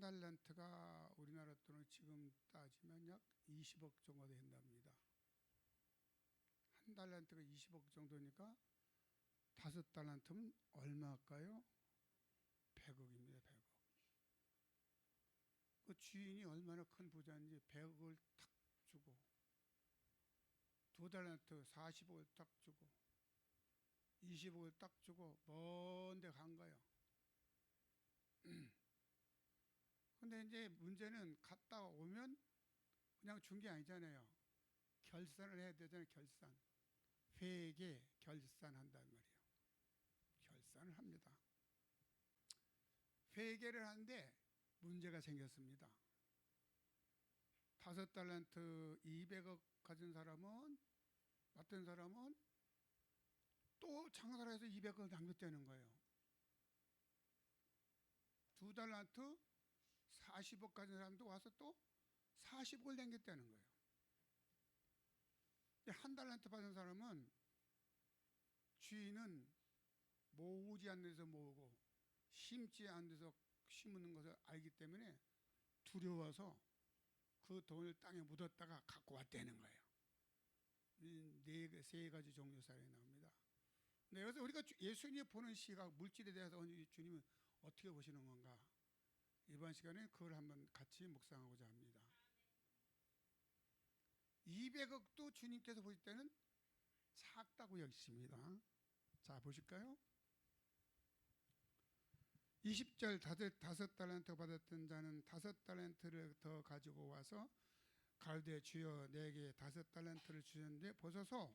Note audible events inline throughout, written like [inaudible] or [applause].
달란트가 우리나라 돈으로 지금 따지면 약 20억 정도 된답니다. 한 달란트가 20억 정도니까 다섯 달란트면 얼마일까요? 100억입니다. 100억. 그 주인이 얼마나 큰 부자인지 100억을 탁 주고 두 달란트 40억을 딱 주고 20억을 딱 주고 먼데 간 거예요. [clears throat] 근데 이제 문제는 갔다 오면 그냥 준 게 아니잖아요. 결산을 해야 되잖아요. 결산. 회계 결산한단 말이에요. 결산을 합니다. 회계를 하는데 문제가 생겼습니다. 다섯 달란트 200억 가진 사람은 맡은 사람은 또 장사를 해서 200억을 남겼다는 거예요. 두 달란트 40억 가진 사람도 와서 또 40억을 남겼다는 거예요. 한 달란트 받은 사람은 주인은 모으지 않는 데서 모으고 심지 않는 데서 심는 것을 알기 때문에 두려워서 그 돈을 땅에 묻었다가 갖고 왔다는 거예요. 네 세 가지 종류 사례 나옵니다. 네, 그래서 우리가 주- 예수님이 보는 시각 물질에 대해서 주님은 어떻게 보시는 건가? 이번 시간에 그걸 한번 같이 묵상하고자 합니다. 200억도 주님께서 보실 때는 작다고 여기십니다. 자 보실까요? 20절 다섯, 달란트 받았던 자는 다섯 달란트를 더 가지고 와서 가로되 주여 내게 다섯 달란트를 주셨는데 보소서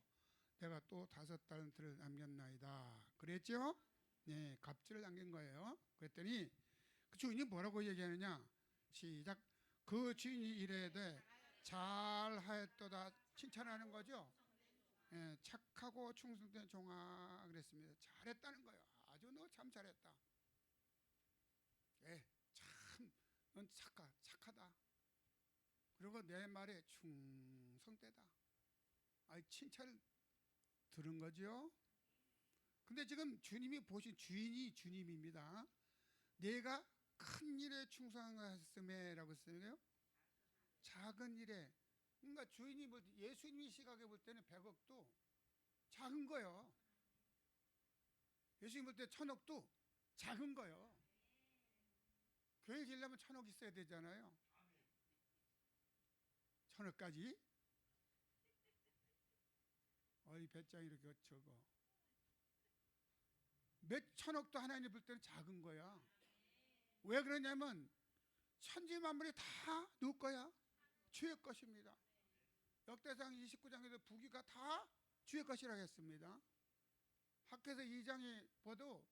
내가 또 다섯 달란트를 남겼나이다. 그랬죠? 네, 값지를 남긴 거예요. 그랬더니 그 주인이 뭐라고 얘기하느냐? 시작. 그 주인이 이래되 잘하였도다 칭찬하는 거죠. 예, 착하고 충성된 종아 그랬습니다. 잘했다는 거예요. 아주 너 참 잘했다. 예, 참넌 착하 착하다. 그리고 내 말에 충성되다. 아, 칭찬을 들은 거죠. 근데 지금 주님이 보신 주인이 주님입니다. 내가 큰 일에 충성하였음에라고 쓰네요. 작은 일에 그러니까 주인이 볼 때, 예수님이 시각에 볼 때는 100억도 작은 거요. 예수님 볼 때 천억도 작은 거요. 교회 지려면 천억 있어야 되잖아요. 천억까지? 어이 배짱 이렇게 적어. 몇 천억도 하나님 볼 때는 작은 거야. 왜 그러냐면 천지 만물이 다 누구 거야? 주의 것입니다. 역대상 29장에서 부귀가 다 주의 것이라고 했습니다. 학교에서 2장에 봐도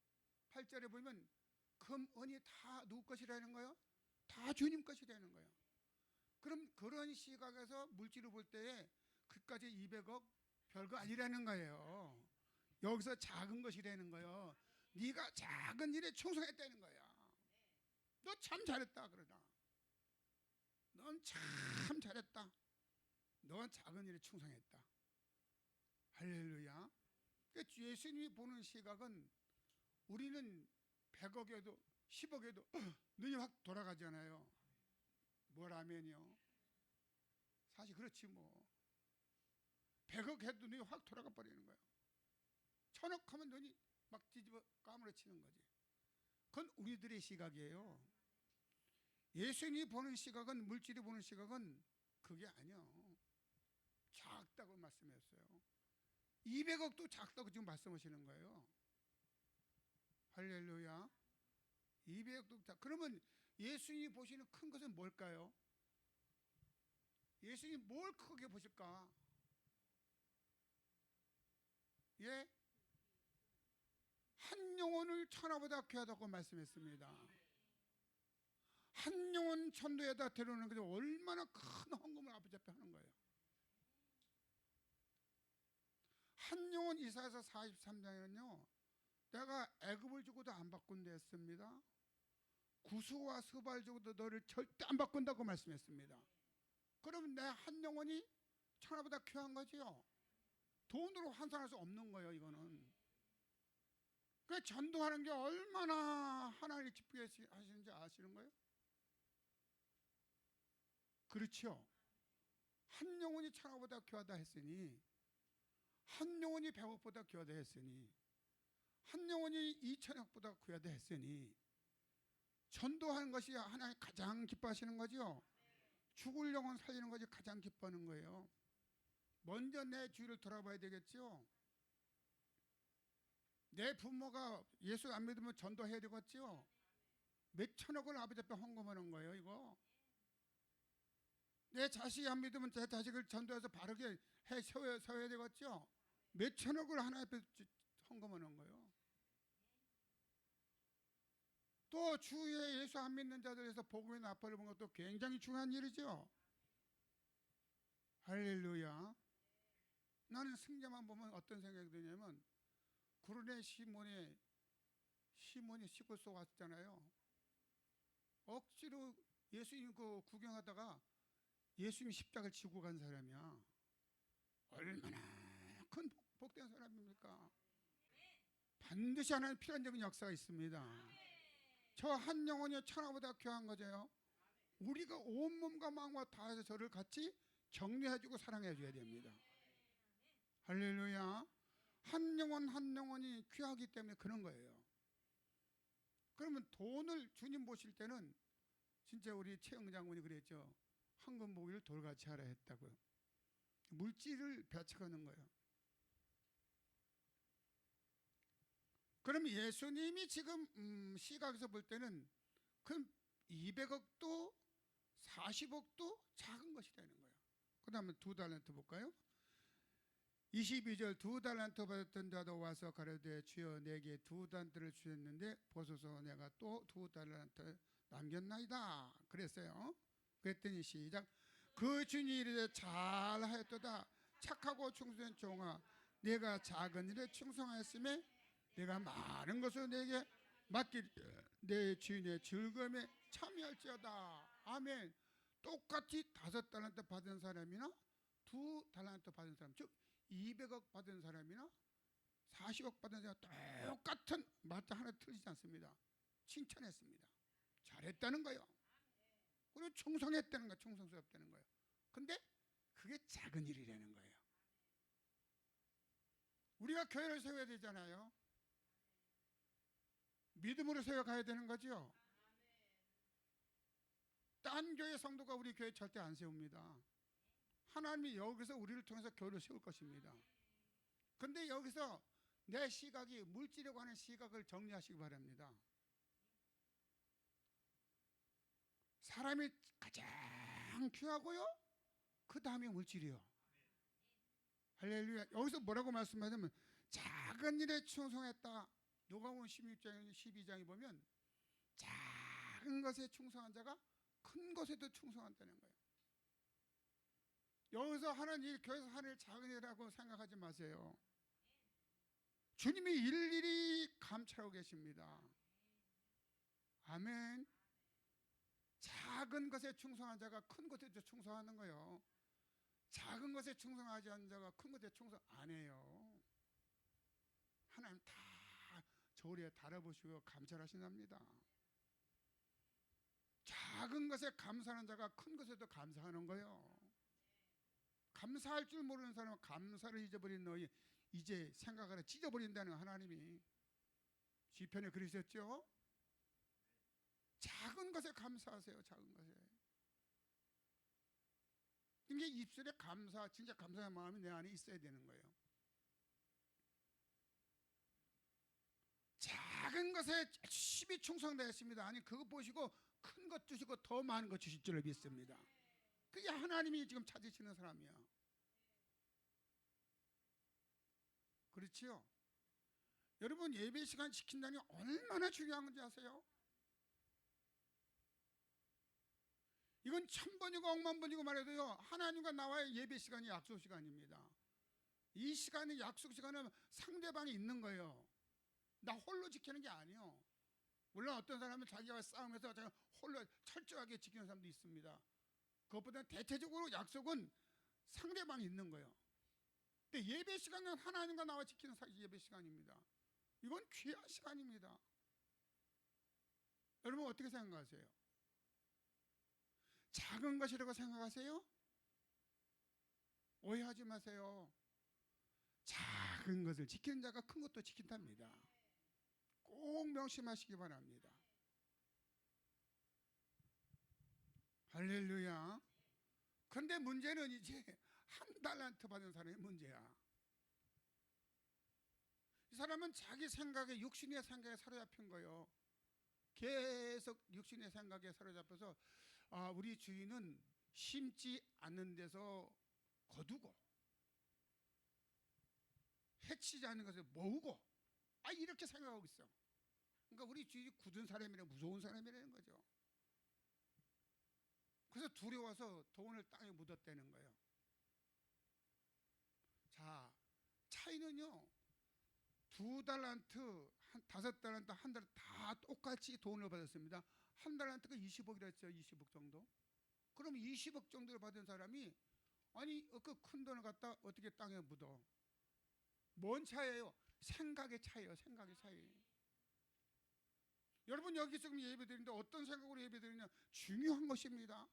8절에 보면 금, 은이 다 누구 것이라는 거예요? 다 주님 것이라는 거예요. 그럼 그런 시각에서 물질을 볼 때에 그까지 200억 별거 아니라는 거예요. 여기서 작은 것이라는 거예요. 네가 작은 일에 충성했다는 거야. 너 참 잘했다 그러다. 넌참 잘했다. 넌 작은 일에 충성했다. 할렐루야. 그러니까 예수님이 보는 시각은 우리는 100억에도 10억에도 [clears throat] 눈이 확 돌아가잖아요. 뭐라면요. 사실 그렇지 뭐. 100억 해도 눈이 확 돌아가 버리는 거예요. 천억 하면 눈이 막 뒤집어 까무러치는 거지. 그건 우리들의 시각이에요. 예수님이 보는 시각은 물질이 보는 시각은 그게 아니요. 작다고 말씀했어요. 200억도 작다고 지금 말씀하시는 거예요. 할렐루야. 200억도 작. 그러면 예수님이 보시는 큰 것은 뭘까요? 예수님이 뭘 크게 보실까? 예? 한 영혼을 천하보다 귀하다고 말씀했습니다. 한 영혼 천도에다 데려오는 게 얼마나 큰 헌금을 아버지 앞에 하는 거예요. 한 영혼 이사에서 43장에는요. 내가 애굽을 주고도 안 바꾼다 했습니다. 구수와 스발 주고도 너를 절대 안 바꾼다고 말씀했습니다. 그러면 내한 영혼이 천하보다 귀한 거지요. 돈으로 환산할 수 없는 거예요, 이거는. 그 전도하는 게 얼마나 하나님을 기쁘게 하시는지 아시는 거예요? 그렇죠. 한 영혼이 천하보다 귀하다 했으니 한 영혼이 백억보다 귀하다 했으니 한 영혼이 이천억보다 귀하다 했으니 전도하는 것이 하나님 가장 기뻐하시는 거죠. 죽을 영혼 살리는 것이 가장 기뻐하는 거예요. 먼저 내 주위를 돌아봐야 되겠죠. 내 부모가 예수 안 믿으면 전도해야 되겠죠. 몇 천억을 아버지 앞에 헌금하는 거예요, 이거. 내 자식이 안 믿으면 제 자식을 전도해서 바르게 해 세워야, 세워야 되겠죠. 몇 천억을 하나 앞에 주- 헌금하는 거예요. 또 주위에 예수 안 믿는 자들에서 복음의 나팔을 본 것도 굉장히 중요한 일이죠. 할렐루야. 나는 승자만 보면 어떤 생각이 드냐면 구르네 시몬의 시몬이 시골 속 왔잖아요. 억지로 예수님 그 구경하다가 예수님 십자가를 지고 간 사람이야. 얼마나 큰 복- 복된 사람입니까? 반드시 하나님 필연적인 역사가 있습니다. 저 한 영혼이 천하보다 귀한 거죠. 우리가 온 몸과 마음과 다해서 저를 같이 격려해주고 사랑해줘야 됩니다. 할렐루야. 한 영혼 한 영혼이 귀하기 때문에 그런 거예요. 그러면 돈을 주님 보실 때는 진짜 우리 최영 장군이 그랬죠. 황금 보기를 돌같이 하라 했다고요. 물질을 배척하는 거예요. 그럼 예수님이 지금 음, 시각에서 볼 때는 그 200억도 40억도 작은 것이라는 거예요. 그 다음에 두 달란트 볼까요? 22절 두 달란트 받았던 자도 와서 가로되 주여 내게 두 달란트를 주셨는데 보소서 내가 또 두 달란트 남겼나이다 그랬어요. 그랬더니 시작. 그 주인이 이르되 잘하였도다. 착하고 충성된 종아 내가 작은 일에 충성하였음에 내가 많은 것을 내게 맡길 내 주인의 즐거움에 참여할지어다. 아멘. 똑같이 다섯 달란트 받은 사람이나 두 달란트 받은 사람 즉 200억 받은 사람이나 40억 받은 사람 똑같은 마타 하나 틀리지 않습니다. 칭찬했습니다. 잘했다는 거예요 그리고 충성했다는 거예요 충성스럽다는 거예요. 근데 그게 작은 일이라는 거예요. 우리가 교회를 세워야 되잖아요. 믿음으로 세워가야 되는 거죠 딴 교회 성도가 우리 교회 절대 안 세웁니다. 하나님이 여기서 우리를 통해서 교회를 세울 것입니다. 근데 여기서 내 시각이 물질에 관한 시각을 정리하시기 바랍니다 사람이 가장 귀하고요. 그 다음에 물질이요. 할렐루야. 여기서 뭐라고 말씀하냐면 작은 일에 충성했다. 누가복음 16장 12장에 보면 작은 것에 충성한 자가 큰 것에도 충성한다는 거예요. 여기서 하는 일, 교회에서 하는 일 작은 일이라고 생각하지 마세요. 주님이 일일이 감찰하고 계십니다. 아멘. 작은 것에 충성한 자가 큰 것에도 충성하는 거예요. 작은 것에 충성하지 않는 자가 큰 것에 충성 안 해요. 하나님 다 저울에 달아보시고 감찰하신답니다. 작은 것에 감사하는 자가 큰 것에도 감사하는 거예요. 감사할 줄 모르는 사람은 감사를 잊어버린 너희 이제 생각하라 찢어버린다는 하나님이 시편에 그러셨죠? 작은 것에 감사하세요. 작은 것에. 이게 입술에 감사, 진짜 감사의 마음이 내 안에 있어야 되는 거예요. 작은 것에 열심히 충성되었습니다. 아니 그거 보시고 큰 것 주시고 더 많은 것 주실 줄을 믿습니다. 그게 하나님이 지금 찾으시는 사람이야. 그렇지요? 여러분 예배 시간 지킨다니 얼마나 중요한 건지 아세요? 이건 천 번이고 억만 번이고 말해도요 하나님과 나와의 예배 시간이 약속 시간입니다. 이 시간이 약속 시간은 상대방이 있는 거예요. 나 홀로 지키는 게 아니에요. 물론 어떤 사람은 자기와 제가 홀로 철저하게 지키는 사람도 있습니다. 그것보다 대체적으로 약속은 상대방이 있는 거예요. 근데 예배 시간은 하나님과 나와 지키는 예배 시간입니다. 이건 귀한 시간입니다. 여러분 어떻게 생각하세요? 작은 것이라고 생각하세요? 오해하지 마세요. 작은 것을 지키는 자가 큰 것도 지킨답니다. 꼭 명심하시기 바랍니다. 할렐루야. 근데 문제는 이제 한 달란트 받은 사람의 문제야. 이 사람은 자기 생각에 육신의 생각에 사로잡힌 거예요. 계속 육신의 생각에 사로잡혀서 아, 우리 주인은 심지 않는 데서 거두고 해치지 않는 것을 모으고 아 이렇게 생각하고 있어. 그러니까 우리 주인이 굳은 사람이라 무서운 사람이라는 거죠. 그래서 두려워서 돈을 땅에 묻었다는 거예요. 자, 차이는요. 두 달란트, 한 다섯 달란트, 한달다 똑같이 돈을 받았습니다. 한 달란트가 20억이라 했죠. 20억 정도. 그럼 20억 정도를 받은 사람이 아니 그 큰 돈을 갖다 어떻게 땅에 묻어? 뭔 차이예요? 생각의 차이예요. 생각의 차이. 여러분 여기 지금 예배 드리는데 어떤 생각으로 예배 드리냐 중요한 것입니다.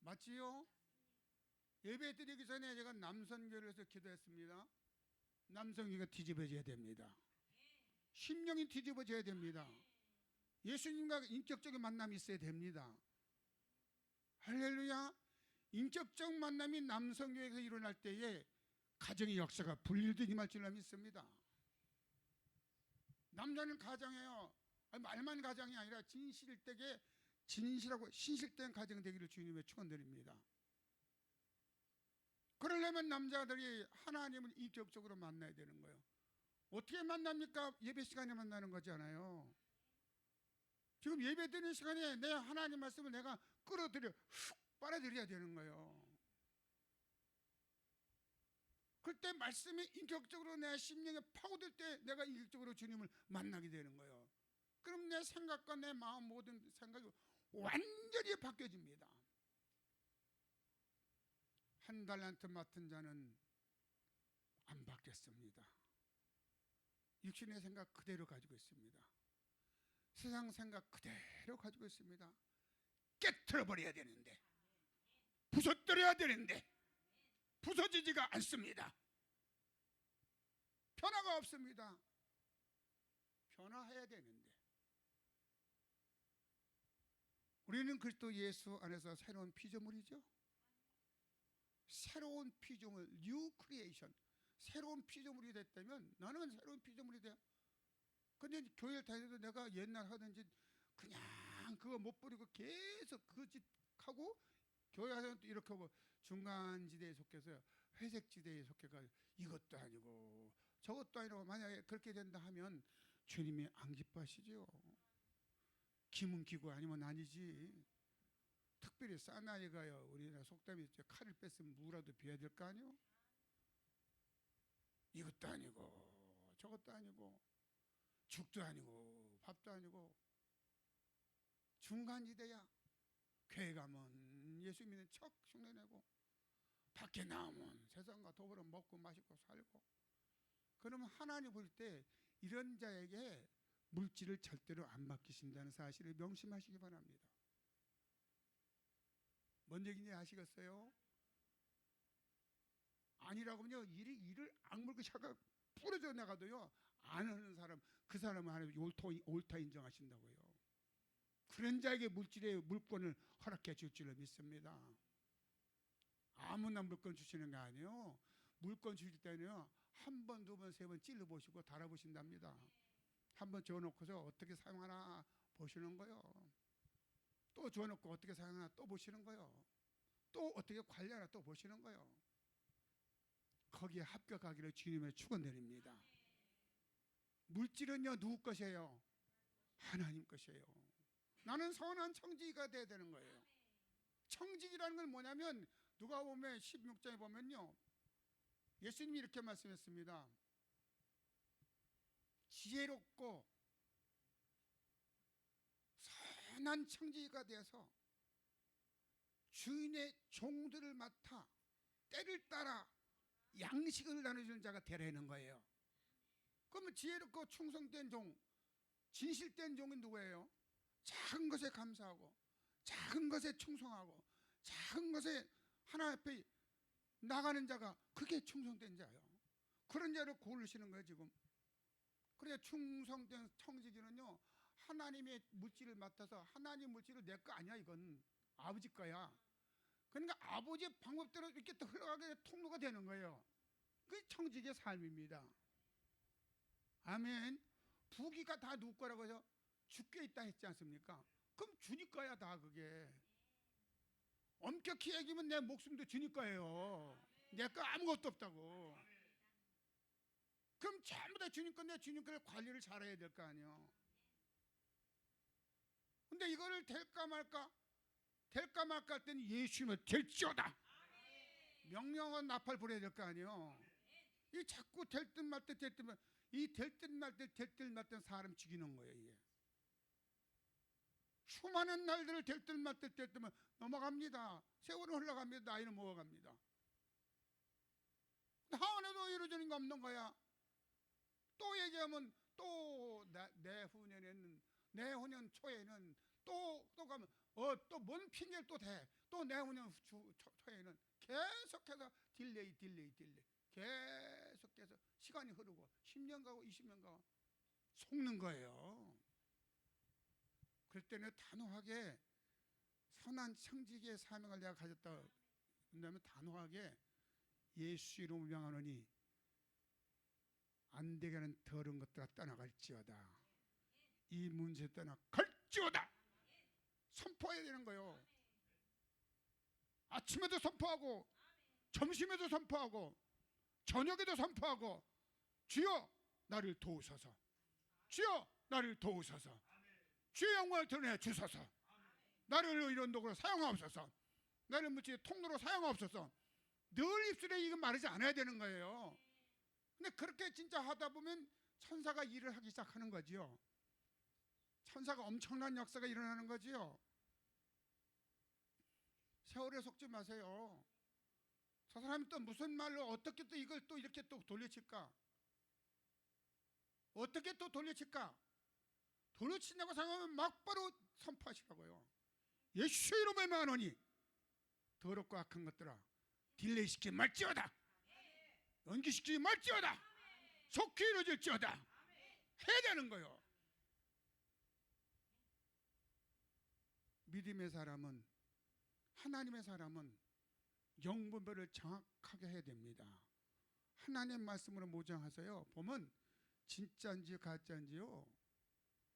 맞지요? 예배 드리기 전에 제가 남선교회에서 기도했습니다. 남성이가 뒤집어져야 됩니다. 심령이 뒤집어져야 됩니다. 예수님과 인격적인 만남이 있어야 됩니다. 할렐루야. 인격적 만남이 남성교회에서 일어날 때에 가정의 역사가 불리듯 임할 줄로 믿습니다. 남자는 가정이에요. 아니, 말만 가정이 아니라 진실되게 진실하고 신실된 가정 되기를 주님의 축원드립니다. 그러려면 남자들이 하나님을 인격적으로 만나야 되는 거예요. 어떻게 만납니까? 예배 시간에 만나는 거잖아요. 지금 예배 드리는 시간에 내 하나님 말씀을 내가 끌어들여 훅 빨아들여야 되는 거예요. 그때 말씀이 인격적으로 내 심령에 파고들 때 내가 인격적으로 주님을 만나게 되는 거예요. 그럼 내 생각과 내 마음 모든 생각이 완전히 바뀌어집니다. 한 달란트 맡은 자는 안 바뀌었습니다. 육신의 생각 그대로 가지고 있습니다. 세상 생각 그대로 가지고 있습니다. 깨트려 버려야 되는데, 부서뜨려야 되는데, 부서지지가 않습니다. 변화가 없습니다. 변화해야 되는데. 우리는 그리스도 예수 안에서 새로운 피조물이죠. 새로운 피조물, 뉴 크리에이션. 새로운 피조물이 됐다면 나는 새로운 피조물이 돼. 근데 교회를 다니도 내가 옛날 하든지 그냥 그거 못 버리고 계속 그 짓 하고 교회 하면 또 이렇게 하고 중간 지대에 속해서 회색 지대에 속해가 이것도 아니고 저것도 아니고 만약에 그렇게 된다 하면 주님이 안 기뻐하시죠. 기문 기고 아니면 아니지. 특별히 사나이가요. 우리나라 속담이 있죠. 칼을 뺐으면 무라도 비워야 될 거 아니요? 이것도 아니고 저것도 아니고 죽도 아니고 밥도 아니고 중간지대야. 교회 가면 예수 믿는 척 흉내내고 밖에 나오면 세상과 더불어 먹고 마시고 살고 그러면 하나님 볼 때 이런 자에게 물질을 절대로 안 맡기신다는 사실을 명심하시기 바랍니다. 뭔 얘기인지 아시겠어요? 아니라고 하면요 일이 일을 악물고 샤가 부러져 나가도요 안 하는 사람 그 사람은 하나님 옳다, 옳다 인정하신다고요. 그런 자에게 물질의 물권을 허락해 줄 줄을 믿습니다. 아무나 물건 주시는 게 아니에요. 물건 주실 때는요 한 번, 두 번, 세 번 찔러 보시고 달아 보신답니다. 한번 줘놓고서 어떻게 사용하나 보시는 거요. 또 줘놓고 어떻게 사용하나 또 보시는 거요. 또 어떻게 관리하나 또 보시는 거요. 거기에 합격하기를 주님의 축원드립니다. 물질은요 누구 것이에요? 하나님 것이에요. 나는 선한 청지기가 돼야 되는 거예요. 청지기라는 건 뭐냐면 누가 보면 16장에 보면요. 예수님이 이렇게 말씀했습니다. 지혜롭고 선한 청지기가 되어서 주인의 종들을 맡아 때를 따라 양식을 나눠주는 자가 되라는 거예요. 그러면 지혜롭고 충성된 종, 진실된 종은 누구예요? 작은 것에 감사하고 작은 것에 충성하고 작은 것에 하나 앞에 나가는 자가 그게 충성된 자예요. 그런 자를 고르시는 거예요 지금. 그래 충성된 청지기는요 하나님의 물질을 맡아서 하나님 물질을 내 거 아니야 이건 아버지 거야. 그러니까 아버지의 방법대로 이렇게 또 흘러가게 통로가 되는 거예요. 그게 청지기의 삶입니다. 아멘. 부귀가 다 누구 거라고 해서 주께 있다 했지 않습니까? 그럼 주니 거야 다 그게. 엄격히 얘기하면 내 목숨도 주니 거예요. 내 거 아무것도 없다고. 그럼 전부 다 건데 주님 거를 관리를 잘해야 될 거 아니에요. 근데 이거를 될까 말까 될까 말까 할 때는 예수님을 될지어다. 명령은 나팔 불어야 될 거 아니에요. 이 자꾸 될 듯 말 듯 될듯 이될 듯 말 듯 될 듯 말 듯 사람 죽이는 거예요 이게. 수많은 날들을 될 듯 말 듯 될듯 넘어갑니다. 세월은 흘러갑니다. 나이는 먹어갑니다. 하원에도 이루어지는 게 없는 거야. 또 얘기하면 또 내 후년에는 내후년 초에는 또 또 가면 어 또 뭔 핑계를 또 대. 또 내후년 초, 초에는 계속해서 딜레이 딜레이 딜레이 계속해서 시간이 흐르고 10년 가고 20년 가고 속는 거예요. 그럴 때는 단호하게 선한 청지기의 사명을 내가 가졌다. 그다음에 단호하게 예수 이름을 명하노니 안 되게 하는 더러운 것들아 떠나갈지어다. 이 문제 떠나갈지어다. 선포해야 되는 거예요. 아침에도 선포하고 점심에도 선포하고 저녁에도 선포하고 주여 나를 도우소서. 주여 나를 도우소서. 주의 영광을 드러내 주소서. 나를 이런 도구로 사용하옵소서. 나를 무지 통로로 사용하옵소서. 늘 입술에 이거 말하지 않아야 되는 거예요. 근데 그렇게 진짜 하다 보면 천사가 일을 하기 시작하는 거지요. 천사가 엄청난 역사가 일어나는 거지요. 세월에 속지 마세요. 저 사람이 또 무슨 말로 어떻게 또 이걸 또 이렇게 또 돌려칠까? 어떻게 또 돌려칠까? 돌려친다고 생각하면 막바로 선포하시라고요. 예수 이름에 만원이 더럽고 악한 것들아 딜레이 시키지 말지어다. 연기시키지 말지어다. 속히 이루어질지어다. 해야 되는 거요. 믿음의 사람은 하나님의 사람은 영분별을 정확하게 해야 됩니다. 하나님 말씀으로 모정하세요. 보면 진짜인지 가짜인지요.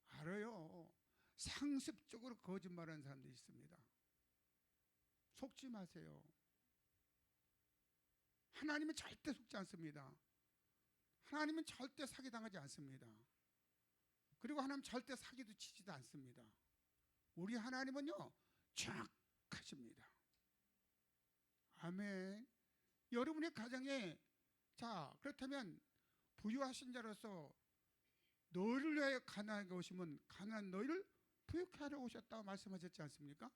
알아요. 상습적으로 거짓말하는 사람들이 있습니다. 속지 마세요. 하나님은 절대 속지 않습니다. 하나님은 절대 사기당하지 않습니다. 그리고 하나님 절대 사기도 치지도 않습니다. 우리 하나님은요, 정확하십니다. 아멘. 여러분의 가정에, 자, 그렇다면 부유하신 자로서 너희를 위하여 가난하게 오시면 가난한 너희를 부유케 하려 오셨다고 말씀하셨지 않습니까?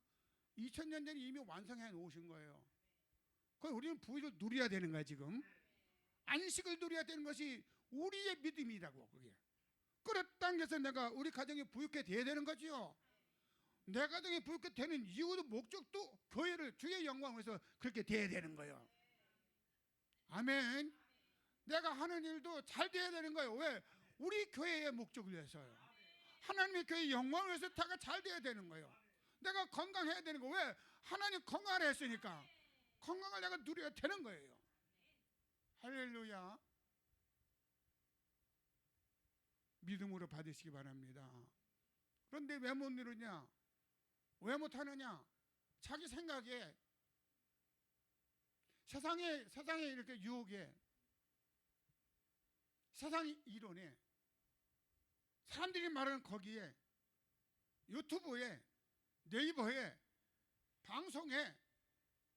2000년 전에 이미 완성해 놓으신 거예요. 그 우리는 부유를 누려야 되는 거야 지금. 안식을 누려야 되는 것이 우리의 믿음이라고 그게. 그렇다는 것은 내가 우리 가정이 부유케 돼야 되는 거지요. 내 가정이 부유케 되는 이유도 목적도 교회를 주의 영광을 위해서 그렇게 돼야 되는 거예요. 아멘. 내가 하는 일도 잘 돼야 되는 거예요. 왜? 우리 교회의 목적을 위해서요. 하나님의 교회 영광을 위해서 다가 잘 돼야 되는 거예요. 내가 건강해야 되는 거 왜? 하나님 건강을 했으니까 건강을 내가 누려야 되는 거예요. 할렐루야. 믿음으로 받으시기 바랍니다. 그런데 왜 못 누르냐? 왜 못하느냐? 자기 생각에 세상에 세상에 이렇게 유혹에 세상 이론에 사람들이 말하는 거기에 유튜브에 네이버에 방송에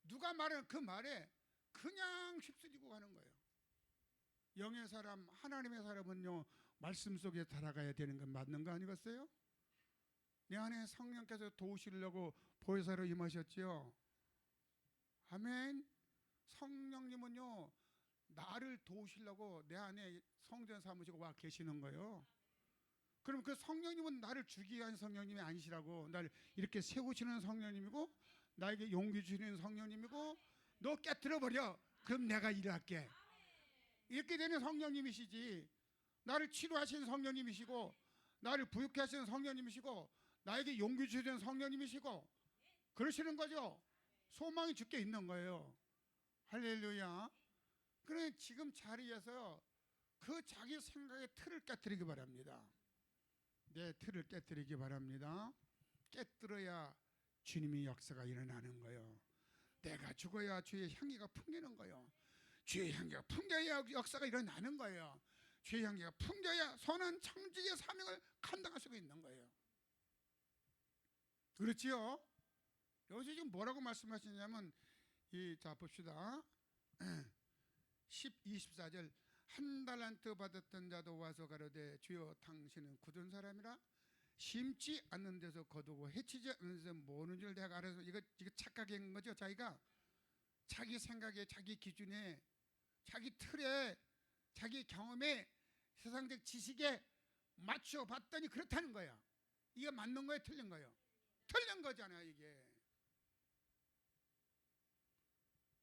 누가 말하는 그 말에 그냥 휩쓸리고 가는 거예요. 영의 사람, 하나님의 사람은요 말씀 속에 살아가야 되는 건 맞는 거 아니겠어요? 내 안에 성령께서 도우시려고 보혜사로 임하셨지요. 아멘. 성령님은요 나를 도우시려고 내 안에 성전 사무시고 와 계시는 거예요. 그럼 그 성령님은 나를 주기 위한 성령님이 아니시라고 나를 이렇게 세우시는 성령님이고 나에게 용기 주시는 성령님이고 너 깨뜨려 버려. 그럼 내가 일할게. 이렇게 되는 성령님이시지. 나를 치료하시는 성령님이시고 나를 부유케 하시는 성령님이시고 나에게 용기 주시는 성령님이시고 그러시는 거죠. 소망이 주께 있는 거예요. 할렐루야. 그래 지금 자리에서 그 자기 생각의 틀을 깨뜨리기 바랍니다. 내 틀을 깨뜨리기 바랍니다. 깨뜨려야 주님의 역사가 일어나는 거예요. 내가 죽어야 주의 향기가 풍기는 거예요. 주의 향기가 풍겨야 역사가 일어나는 거예요. 주의 향기가 풍겨야 선한 청지의 사명을 감당할 수가 있는 거예요. 그렇지요? 여기서 지금 뭐라고 말씀하시냐면 이 자 봅시다. [clears throat] 10, 24절. 한 달란트 받았던 자도 와서 가로되 주여 당신은 굳은 사람이라? 심지 않는 데서 거두고 해치지 않는 데서 모는 줄 내가 알아서 이거 이거 착각한 거죠 자기가? 자기 생각에 자기 기준에 자기 틀에 자기 경험에 세상적 지식에 맞춰 봤더니 그렇다는 거야 이게 맞는 거예요 틀린 거예요 틀린 거잖아요 이게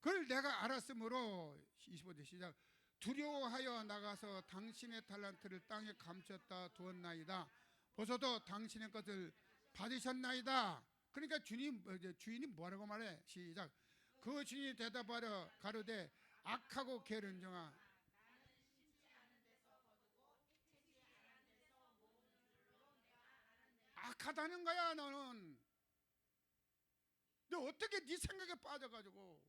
그걸 내가 알았으므로 25절 시작 두려워하여 나가서 당신의 달란트를 땅에 감췄다 두었나이다. 보소도 당신의 것을 받으셨나이다. 그러니까 주님 어, 이제 주인이 뭐라고 말해? 시작. 그 주인이 대답하려 가로되 악하고 게으른정아 악하다는 거야 너는. 너 어떻게 네 생각에 빠져가지고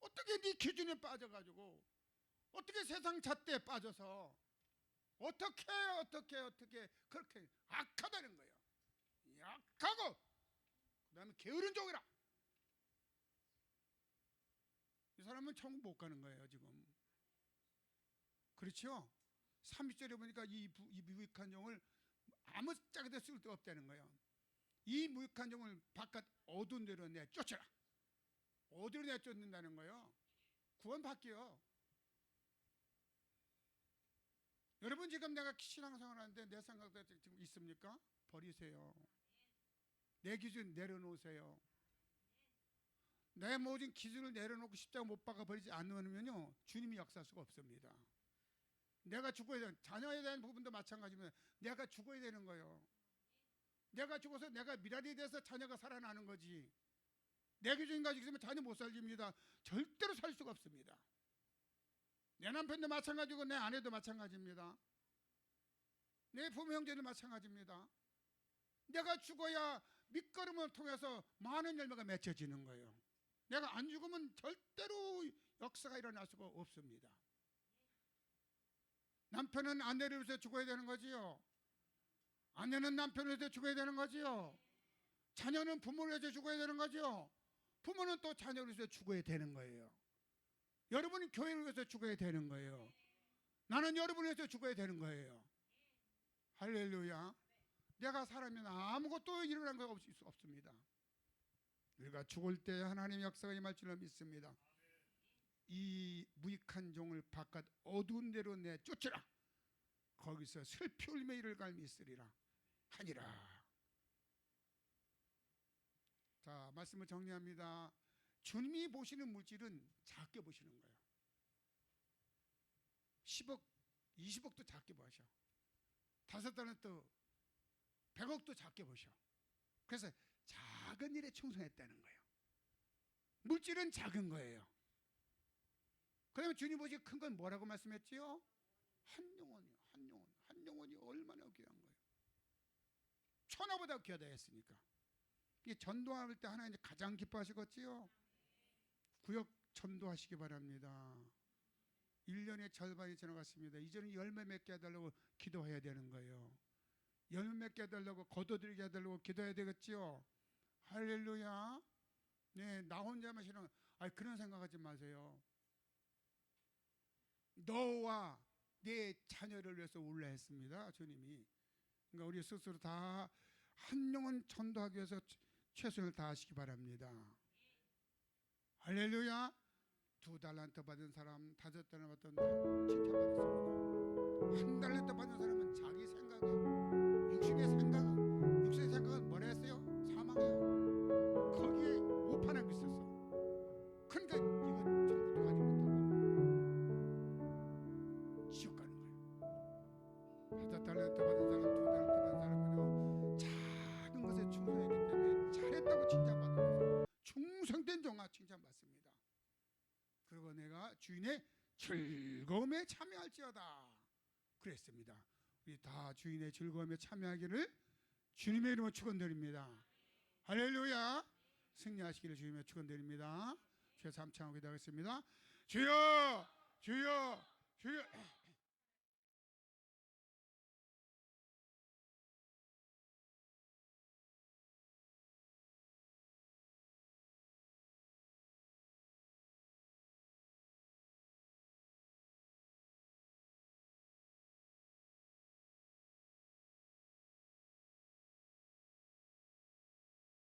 어떻게 네 기준에 빠져가지고 어떻게 세상 잣대에 빠져서 어떻게 어떻게 어떻게 그렇게 악하다는 거예요. 약하고 그 다음에 게으른 종이라. 이 사람은 천국 못 가는 거예요 지금. 그렇죠? 30절에 보니까 이, 부, 이 무익한 종을 아무 짝에도 쓸데 없다는 거예요. 이 무익한 종을 바깥 어두운 데로 내 쫓아라. 어디로 내 쫓는다는 거예요? 구원받기요. 여러분 지금 내가 신앙생활 하는데 내 생각도 지금 있습니까? 버리세요. 내 기준 내려놓으세요. 내 모든 기준을 내려놓고 십자가 못 박아 버리지 않으면요 주님이 역사할 수가 없습니다. 내가 죽어야 되는 자녀에 대한 부분도 마찬가지입니다. 내가 죽어야 되는 거예요. 내가 죽어서 내가 미랄이 돼서 자녀가 살아나는 거지. 내 기준 가지고 있으면 자녀 못 살립니다. 절대로 살 수가 없습니다. 내 남편도 마찬가지고 내 아내도 마찬가지입니다. 내 부모 형제도 마찬가지입니다. 내가 죽어야 밑거름을 통해서 많은 열매가 맺혀지는 거예요. 내가 안 죽으면 절대로 역사가 일어날 수가 없습니다. 남편은 아내를 위해서 죽어야 되는 거지요. 아내는 남편을 위해서 죽어야 되는 거지요. 자녀는 부모를 위해서 죽어야 되는 거지요. 부모는 또 자녀를 위해서 죽어야 되는 거예요. 여러분이 교회를 위해서 죽어야 되는 거예요. 나는 여러분을 위해서 죽어야 되는 거예요. 할렐루야. 내가 살아면 아무것도 일어난 거 없, 없습니다. 우리가 죽을 때 하나님 역사가 임할 줄로 믿습니다. 이 무익한 종을 바깥 어두운 데로 내 쫓으라. 거기서 슬피 울며 이를 갈미 있으리라 하니라. 자 말씀을 정리합니다. 주님이 보시는 물질은 작게 보시는 거예요. 10억, 20억도 작게 보셔. 다섯 달은또 100억도 작게 보셔. 그래서 작은 일에 충성했다는 거예요. 물질은 작은 거예요. 그다음에 주님 보시 큰 건 뭐라고 말씀했지요? 한 영혼이요, 한 영혼, 한 영혼이 얼마나 귀한 거예요. 천하보다 귀하다 했으니까. 이 전도할 때 하나님 가장 기뻐하시겠지요. 구역 전도하시기 바랍니다. 1년의 절반이 지나갔습니다. 이제는 열매 맺게 해달라고 기도해야 되는 거예요. 열매 맺게 해달라고 거둬들이게 해달라고 기도해야 되겠지요. 할렐루야. 네, 나 혼자만 신앙, 아 그런 생각하지 마세요. 너와 내 자녀를 위해서 올라 했습니다. 주님이. 그러니까 우리 스스로 다 한 영혼 전도하기 위해서 최선을 다하시기 바랍니다. 할렐루야. 두 달란트 받은 사람, 다섯 달란트 받은 사람 칭찬 받았습니다. 한 달란트 받은 사람은 자기 생각에 즐거움에 참여할지어다. 그랬습니다. 우리 다 주인의 즐거움에 참여하기를 주님의 이름으로 축원드립니다. 할렐루야. 승리하시기를 주님의 축원드립니다. 주여 삼창하고 기도하겠습니다. 주여, 주여, 주여.